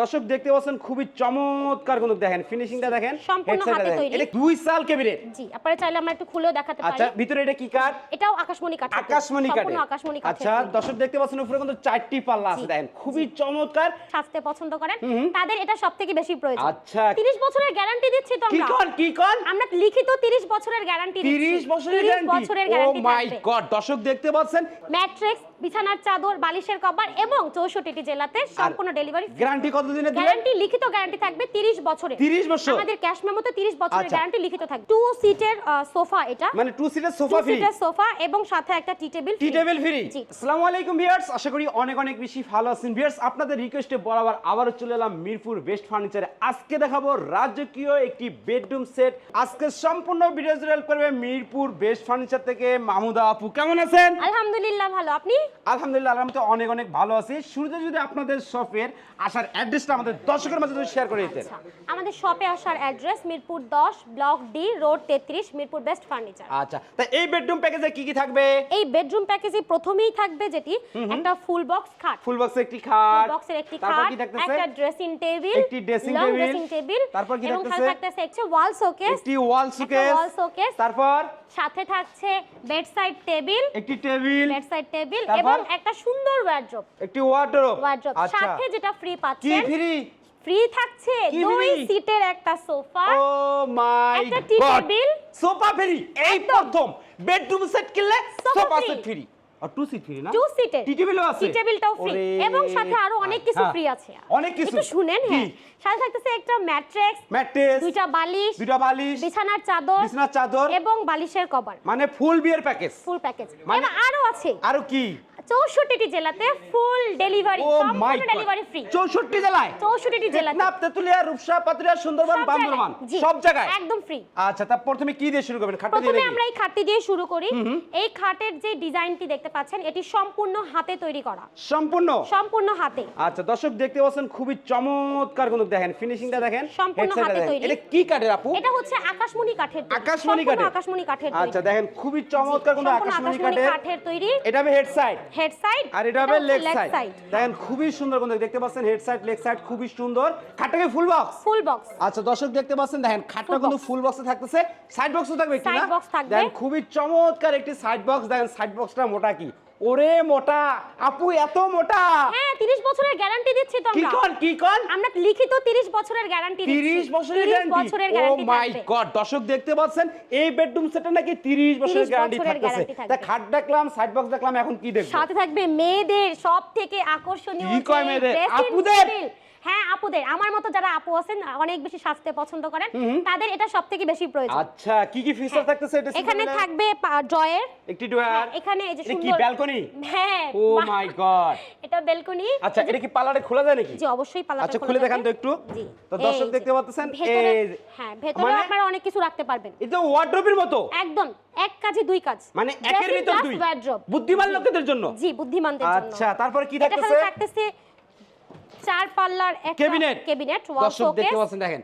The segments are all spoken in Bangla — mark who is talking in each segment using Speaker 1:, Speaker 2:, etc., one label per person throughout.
Speaker 1: দর্শক দেখতে পাচ্ছেন খুবই চমৎকার কিন্তু দেখেন ফিনিশিংটা দেখেন
Speaker 2: সম্পূর্ণ হাতে তৈরি।
Speaker 1: এটা দুই সাল কেবিনেট
Speaker 2: জি আপনারা চাইলে আমরা একটু খুলেও দেখাতে পারি।
Speaker 1: আচ্ছা ভিতরে এটা কি কাঠ?
Speaker 2: এটাও আকাশমণি তৈরি।
Speaker 1: আকাশমণি কাঠে।
Speaker 2: সম্পূর্ণ আকাশমণি কাঠের
Speaker 1: আচ্ছা দর্শক দেখতে পাচ্ছেন উপরে কিন্তু চারটি পাল্লা আছে দেখেন খুবই চমৎকার।
Speaker 2: সাজতে পছন্দ করেন। তাদের এটা সবথেকে বেশি প্রয়োজন।
Speaker 1: আচ্ছা।
Speaker 2: 30 বছরের গ্যারান্টি দিচ্ছি তো আমরা।
Speaker 1: কি কন কি কন?
Speaker 2: আমরা লিখিত 30 বছরের গ্যারান্টি দিচ্ছি।
Speaker 1: 30 বছরের
Speaker 2: 30
Speaker 1: গ্যারান্টি। ও মাই গড দর্শক দেখতে পাচ্ছেন।
Speaker 2: ম্যাট্রিক্স বিছানার চাদর বালিশের কভার এবং 64টি জেলাতে সম্পূর্ণ ডেলিভারি
Speaker 1: গ্যারান্টি কতদিনের দিবেন
Speaker 2: গ্যারান্টি লিখিত গ্যারান্টি থাকবে 30 বছরের।
Speaker 1: 30 বছর?
Speaker 2: আমাদের ক্যাশ মেমোতে 30 বছরের
Speaker 1: আচ্ছা।
Speaker 2: গ্যারান্টি লিখিত থাকবে। টু সিটের সোফা এটা।
Speaker 1: মানে টু সিটের সোফা ফ্রি
Speaker 2: সিটের সোফা এবং সাথে একটা T table
Speaker 1: T table free. আসসালামু আলাইকুম ভিউয়ার্স আশা করি অনেক অনেক বেশি ভালো আছেন। ভিউয়ার্স আপনাদের রিকোয়েস্টে বরাবর আবারও চলে এলাম মিরপুর বেস্ট ফার্নিচারে আজকে দেখাবো রাজকীয় একটি বেডরুম সেট আজকে সম্পূর্ণ ভিডিও জুড়ে করবে মিরপুর বেস্ট ফার্নিচার থেকে মাহমুদা আপু। কেমন আছেন?
Speaker 2: আলহামদুলিল্লাহ ভালো। আপনি?
Speaker 1: আলহামদুলিল্লাহ আলহামদুলিল্লাহ অনেক অনেক ভালো আছি। শুরুতে যদি আপনাদের শপের আসার অ্যাড্রেসটা আমাদের দর্শকের মাঝে যদি শেয়ার করে দিতেন।
Speaker 2: আচ্ছা আমাদের শপে আসার address Mirpur 10 block D road 33 Mirpur best furniture
Speaker 1: আচ্ছা তা এই বেডরুম প্যাকেজে কি কি থাকবে?
Speaker 2: এই বেডরুম প্যাকেজে প্রথমেই থাকবে যেটি একটা ফুল বক্স খাট।
Speaker 1: ফুল বক্সে একটি খাট
Speaker 2: বক্সের একটি খাট একটা ড্রেসিং টেবিল
Speaker 1: একটি dressing
Speaker 2: long
Speaker 1: table,
Speaker 2: dressing table
Speaker 1: তারপর কি
Speaker 2: এবং সাথে
Speaker 1: থাকতেছে?
Speaker 2: থাকতেছে একটা ওয়াল শোকেস
Speaker 1: একটি ওয়াল সুকেস
Speaker 2: wall showcase।
Speaker 1: তারপর?
Speaker 2: সাথে থাকছে বেড সাইড টেবিল
Speaker 1: একটি টেবিল
Speaker 2: বেড সাইড টেবিল এবং একটা সুন্দর ওয়ার্ড্রপ
Speaker 1: একটি ওয়ার্ডরোব
Speaker 2: ওয়ার্ড্রপ
Speaker 1: আচ্ছা।
Speaker 2: সাথে যেটা ফ্রি পাচ্ছেন
Speaker 1: ফ্রি
Speaker 2: ফ্রি থাকছে দুই সিটের একটা সোফা
Speaker 1: ও মাই
Speaker 2: একটা tea table।
Speaker 1: সোফা ফ্রি এই প্রথম। বেডরুম সেট কিনলে সোফা সেট ফ্রি আর টু সিট ফ্রি না?
Speaker 2: টু সিটের
Speaker 1: টি টেবিলও আছে।
Speaker 2: টি টেবিলটাও ফ্রি এবং সাথে আরও অনেক কিছু
Speaker 1: হ্যাঁ,
Speaker 2: ফ্রি আছে।
Speaker 1: অনেক কিছু।
Speaker 2: একটু শুনেন হ্যাঁ। সাথে থাকতেছে একটা ম্যাট্রেক্স
Speaker 1: ম্যাট্রেস
Speaker 2: দুইটা বালিশ
Speaker 1: দুইটা বালিশ
Speaker 2: বিছানার চাদর
Speaker 1: বিছানার চাদর
Speaker 2: এবং বালিশের কভার।
Speaker 1: মানে ফুল বিয়ের প্যাকেজ
Speaker 2: ফুল প্যাকেজ
Speaker 1: মানে-
Speaker 2: আরও আছে।
Speaker 1: আরও কি?
Speaker 2: চৌষট্টিটি জেলাতে ফুল ডেলিভারি সম্পূর্ণ ডেলিভারি ফ্রি
Speaker 1: 64টি জেলায়?
Speaker 2: চৌষট্টিটি জেলাতে।
Speaker 1: টেকনাফ তেতুলিয়া রূপসা পাতুলিয়া সুন্দরবন বান্দরবান। সব জায়গায়?
Speaker 2: একদম ফ্রি
Speaker 1: আচ্ছা তা প্রথমে কি দিয়ে শুরু করবেন? খাটটা দিয়ে
Speaker 2: প্রথমে আমরা এই খাটটি দিয়ে শুরু করি। এই খাটের যে ডিজাইনটি দেখতে পাচ্ছেন এটি সম্পূর্ণ হাতে তৈরি করা।
Speaker 1: সম্পূর্ণ?
Speaker 2: সম্পূর্ণ হাতে।
Speaker 1: আচ্ছা দর্শক দেখতে পাচ্ছেন খুবই চমৎকার কিন্তু দেখেন ফিনিশিংটা দেখেন।
Speaker 2: সম্পূর্ণ হাতে তৈরি।
Speaker 1: এটা কি কাঠের আপু?
Speaker 2: এটা হচ্ছে আকাশমণি কাঠের।
Speaker 1: আকাশমণি কাঠের।
Speaker 2: আকাশমণি কাঠের
Speaker 1: আচ্ছা দেখেন খুবই চমৎকার কিন্তু আকাশমণি কাঠের।
Speaker 2: কাঠের তৈরি।
Speaker 1: এটা হবে হেড সাইড
Speaker 2: হেড সাইড
Speaker 1: আর এটা হবে লেগ সাইড। দেখেন খুবই সুন্দর বন্ধু দেখতে পাচ্ছেন হেড সাইড লেগ সাইড খুবই সুন্দর। খাটটাকে ফুল বক্স
Speaker 2: ফুল বক্স
Speaker 1: আচ্ছা দর্শক দেখতে পাচ্ছেন দেখেন খাটটা কিন্তু ফুল বক্সে থাকতেছে। সাইড বক্সও থাকবে একটু না?
Speaker 2: সাইড বক্স থাকবে।
Speaker 1: দেখেন খুবই চমৎকার একটি সাইড বক্স দেখেন সাইড বক্সটা মোটা কি? ওরে মোটা আপু এত মোটা।
Speaker 2: হ্যাঁ 30 বছরের গ্যারান্টি দিচ্ছি তো আমরা।
Speaker 1: কি কোন কি কোন?
Speaker 2: আমরা লিখিত 30 বছরের গ্যারান্টি দিচ্ছি।
Speaker 1: 30 বছরের
Speaker 2: 30
Speaker 1: গ্যারান্টি ও মাই গড দর্শক দেখতে পাচ্ছেন এই বেডরুম সেটে নাকি 30 বছরের
Speaker 2: 30
Speaker 1: গ্যারান্টি
Speaker 2: থাকছে
Speaker 1: থাকতেছে। তা খাট দেখলাম সাইড বক্স দেখলাম এখন কি দেখব?
Speaker 2: সাথে থাকবে মেয়েদের সব থেকে আকর্ষণীয়
Speaker 1: কি কয় মেয়েদের? আপুদের?
Speaker 2: হ্যাঁ আপুদের আমার মতো যারা আপু আছেন অনেক বেশি সাজতে পছন্দ করেন তাদের এটা সব থেকে বেশি প্রয়োজন।
Speaker 1: আচ্ছা কি কি ফিচার থাকতেছে এটা
Speaker 2: এখানে থাকবে ড্রয়ার।
Speaker 1: একটি ডোয়ার
Speaker 2: এখানে এই যে
Speaker 1: এটা কি ব্যালকনি?
Speaker 2: হ্যাঁ
Speaker 1: ও মাই গড।
Speaker 2: এটা বেলকনি
Speaker 1: আচ্ছা এটা কি পার্লারে খোলা যায় নাকি?
Speaker 2: জি অবশ্যই পালাটা
Speaker 1: আচ্ছা
Speaker 2: খুলে
Speaker 1: দেখান তো একটু।
Speaker 2: জি
Speaker 1: তো দর্শক দেখতে পাচ্ছেন এই
Speaker 2: হ্যাঁ ভেতরে
Speaker 1: মানে-
Speaker 2: আপনারা অনেক কিছু রাখতে পারবেন।
Speaker 1: এটা ওয়ার্ড্রোবের মতো?
Speaker 2: একদম এক কাজে দুই কাজ।
Speaker 1: মানে একের ভিতর দুই। বুদ্ধিমান লোকেদের জন্য?
Speaker 2: জি বুদ্ধিমানদের জন্য।
Speaker 1: আচ্ছা তারপরে কি থাকতেছে?
Speaker 2: থাকতেছে চার পাল্লার একটা
Speaker 1: Cabinet।
Speaker 2: ক্যাবিনেট
Speaker 1: দর্শক দেখতে পাচ্ছেন দেখেন।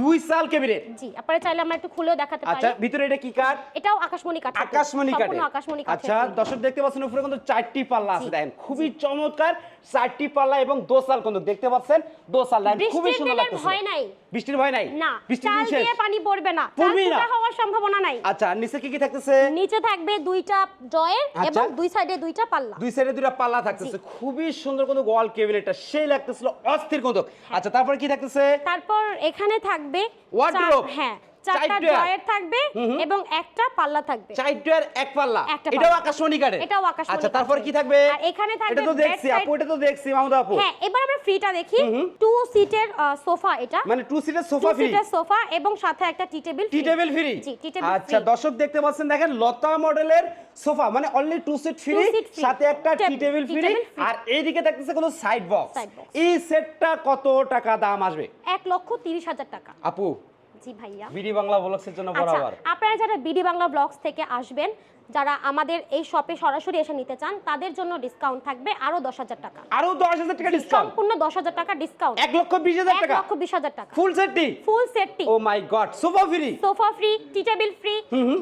Speaker 1: দুই সাল ক্যাবিনেট।
Speaker 2: জি আপনারা চাইলে আমরা একটু খুলেও দেখাতে
Speaker 1: আচ্ছা ভিতরে এটা কি কাঠ?
Speaker 2: এটাও আকাশমণি তৈরি।
Speaker 1: আকাশমণি কাঠে
Speaker 2: সম্পূর্ণ আকাশমণি কাঠের
Speaker 1: আচ্ছা দর্শক দেখতে পাচ্ছেন উপরে কিন্তু চারটি পাল্লা আছে দেখেন। খুবই চমৎকার চারটি পাল্লা এবং দোসাল কিন্তু দেখতে পাচ্ছেন দোসাল দেখেন খুবই সুন্দর লাগতেছে।
Speaker 2: ভয় নাই।
Speaker 1: বৃষ্টির ভয় নাই।
Speaker 2: না
Speaker 1: বৃষ্টির শেষ
Speaker 2: দিয়ে পানি পড়বে না। চাল
Speaker 1: পড়বেই না।
Speaker 2: সম্ভাবনা নাই।
Speaker 1: আচ্ছা আর নিচে কি কি থাকতেছে?
Speaker 2: নিচে থাকবে দুইটা ড্রয়ার
Speaker 1: আচ্ছা।
Speaker 2: এবং দুই সাইডে দুইটা পাল্লা।
Speaker 1: দুই সাইডে দুইটা পাল্লা থাকতেছে। খুবই সুন্দর কিন্তু ওয়াল ক্যাবিনেটটা সেই লাগতেছিল অস্থির কিন্তু আচ্ছা তারপর কি থাকতেছে?
Speaker 2: তারপর এখানে থাকবে। চার- হ্যাঁ। চারটা ড্রয়ার থাকবে এবং একটা পাল্লা থাকবে।
Speaker 1: চারটার এক পাল্লা?
Speaker 2: একটা
Speaker 1: এটাও আকাশমণি কাঠের?
Speaker 2: এটাও আকাশমণি
Speaker 1: আচ্ছা তারপর কি থাকবে?
Speaker 2: আর এখানে থাকবে
Speaker 1: এটা তো দেখছি আপু এটা তো দেখছি মামুদা আপু।
Speaker 2: হ্যাঁ এবার আমরা ফ্রিটা দেখি। টু সিটের সোফা এটা।
Speaker 1: মানে টু সিটের সোফা ফ্রি
Speaker 2: সিটের সোফা এবং সাথে একটা T table
Speaker 1: T table free
Speaker 2: G T table
Speaker 1: আচ্ছা দর্শক দেখতে পাচ্ছেন দেখেন লতা মডেলের সোফা মানে অনলি টু সিট ফ্রি। সাথে একটা টি টেবিল ফ্রি আর এইদিকে থাকতেছে কোনো সাইড বক্স এই সেটটা কত টাকা দাম আসবে?
Speaker 2: এক লক্ষ তিরিশ হাজার টাকা।
Speaker 1: আপু
Speaker 2: জি ভাইয়া।
Speaker 1: বিডি বাংলা ব্লগসের জন্য
Speaker 2: আচ্ছা
Speaker 1: বরাবর
Speaker 2: আপনারা যারা বিডি বাংলা ব্লগস থেকে আসবেন যারা আমাদের এই শপে সরাসরি এসে নিতে চান তাদের জন্য ডিসকাউন্ট থাকবে আরও দশ হাজার টাকা।
Speaker 1: আরও দশ হাজার টাকা ডিসকাউন্ট
Speaker 2: সম্পূর্ণ দশ হাজার টাকা ডিসকাউন্ট
Speaker 1: এক লক্ষ বিশ হাজার
Speaker 2: এক
Speaker 1: টাকা
Speaker 2: লক্ষ বিশ হাজার টাকা।
Speaker 1: ফুল সেটটি
Speaker 2: ফুল সেটটি
Speaker 1: ও my God sofa free
Speaker 2: sofa free T table free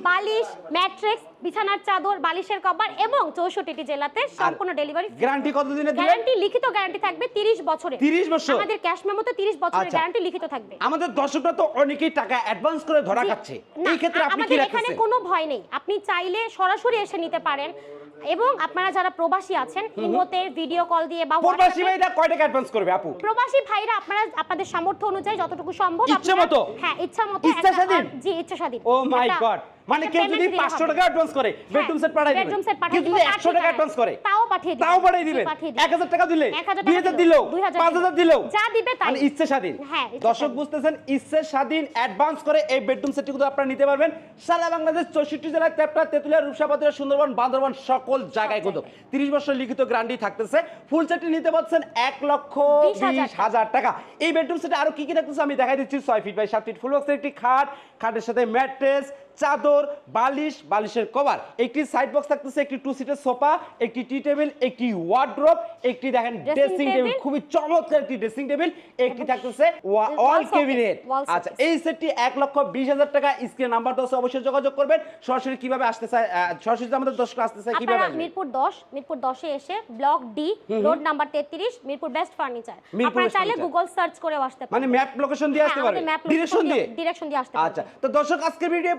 Speaker 2: বালিশ ম্যাট্রেক্স বিছানার চাদর বালিশের কভার এবং চৌষট্টিটি জেলাতে সম্পূর্ণ ডেলিভারি
Speaker 1: গ্যারান্টি কতদিনের
Speaker 2: গ্যারান্টি লিখিত গ্যারান্টি থাকবে 30 বছরের।
Speaker 1: 30 বছর?
Speaker 2: আমাদের ক্যাশ মেমোতে 30 বছরের
Speaker 1: আচ্ছা।
Speaker 2: গ্যারান্টি লিখিত থাকবে।
Speaker 1: আমাদের দর্শকরা তো অনেকেই টাকা অ্যাডভান্স করে ধরা খাচ্ছে। এই ক্ষেত্রে আপনি কি
Speaker 2: আমাদের এখানে কোনো ভয় নেই। আপনি চাইলে সরাসরি এসে নিতে পারেন। এবং আপনারা যারা প্রবাসী আছেন ইমোতে ভিডিও কল দিয়ে বা
Speaker 1: প্রবাসী ভাইরা কয় টাকা অ্যাডভান্স করবে আপু?
Speaker 2: প্রবাসী ভাইরা আপনারা আপনাদের সামর্থ্য অনুযায়ী যতটুকু সম্ভব
Speaker 1: ইচ্ছা মতো?
Speaker 2: হ্যাঁ ইচ্ছা মতো
Speaker 1: ইচ্ছা স্বাধীন?
Speaker 2: জি ইচ্ছা স্বাধীন।
Speaker 1: ও মাই গড মানে কেউ যদি
Speaker 2: দিলে
Speaker 1: 500 টাকা অ্যাডভান্স করে বেডরুম সেট পাঠাই দিবেন
Speaker 2: বেডরুম সেট পাঠিয়ে দিবেন,
Speaker 1: 100 টাকা অ্যাডভান্স করে
Speaker 2: তাও পাঠিয়ে দিবেন
Speaker 1: তাও পাঠিয়ে দিবেন
Speaker 2: পাঠিয়ে
Speaker 1: 1000 টাকা দিলে
Speaker 2: 1000
Speaker 1: 2000
Speaker 2: টাকা
Speaker 1: দিলো।
Speaker 2: দিলো, 2000
Speaker 1: 5000 দিলো।
Speaker 2: যা দিবে তাই।
Speaker 1: মানে ইচ্ছে স্বাধীন।
Speaker 2: হ্যাঁ,
Speaker 1: দর্শক বুঝতেছেন ইচ্ছে স্বাধীন অ্যাডভান্স করে এই বেডরুম সেটটি কিন্তু আপনারা নিতে পারবেন। সারা বাংলাদেশ 64 জেলায় তেপটা তেতুলিয়া রূপসাপাতুলিয়া সুন্দরবন বান্দরবান সকল জায়গায় কিন্তু 30 বছর লিখিত গ্যারান্টি থাকতেছে। ফুল সেটটি নিতে পারছেন 1 লক্ষ
Speaker 2: 20,000
Speaker 1: 20 হাজার টাকা। এই বেডরুম সেটে আরও কি কি থাকতেছে আমি দেখাই দিচ্ছি। 6 ফিট বাই 7 ফিট ফুল বক্সের একটি খাট খাটের সাথে ম্যাট্রেস চাদর বালিশ বালিশের কভার। একটি সাইড বক্স থাকতেছে একটি টু সিটের সোফা একটি টি টেবিল একটি ওয়ার্ড্রপ একটি দেখেন ড্রেসিং টেবিল খুবই চমৎকার একটি ড্রেসিং টেবিল একটি থাকতেছে ওয়াল কেবিনেট আচ্ছা এই সেটটি এক লক্ষ বিশ হাজার টাকা স্ক্রিন নাম্বার দশে অবশ্যই যোগাযোগ করবেন। সরাসরি কীভাবে আসতে চায় সরাসরি আমাদের দর্শক আসতে চায় কীভাবে
Speaker 2: মিরপুর 10 মিরপুর দশে এসে block D road number 33 Mirpur best furniture আপনারা চাইলে গুগল সার্চ করে আসতে পারেন।
Speaker 1: মানে ম্যাপ লোকেশন দিয়ে আসতে পারবে ডিরেকশন দিয়ে
Speaker 2: ডিরেকশন দিয়ে আসতে পারেন।
Speaker 1: আচ্ছা তো দর্শক আজকের ভিডিও এ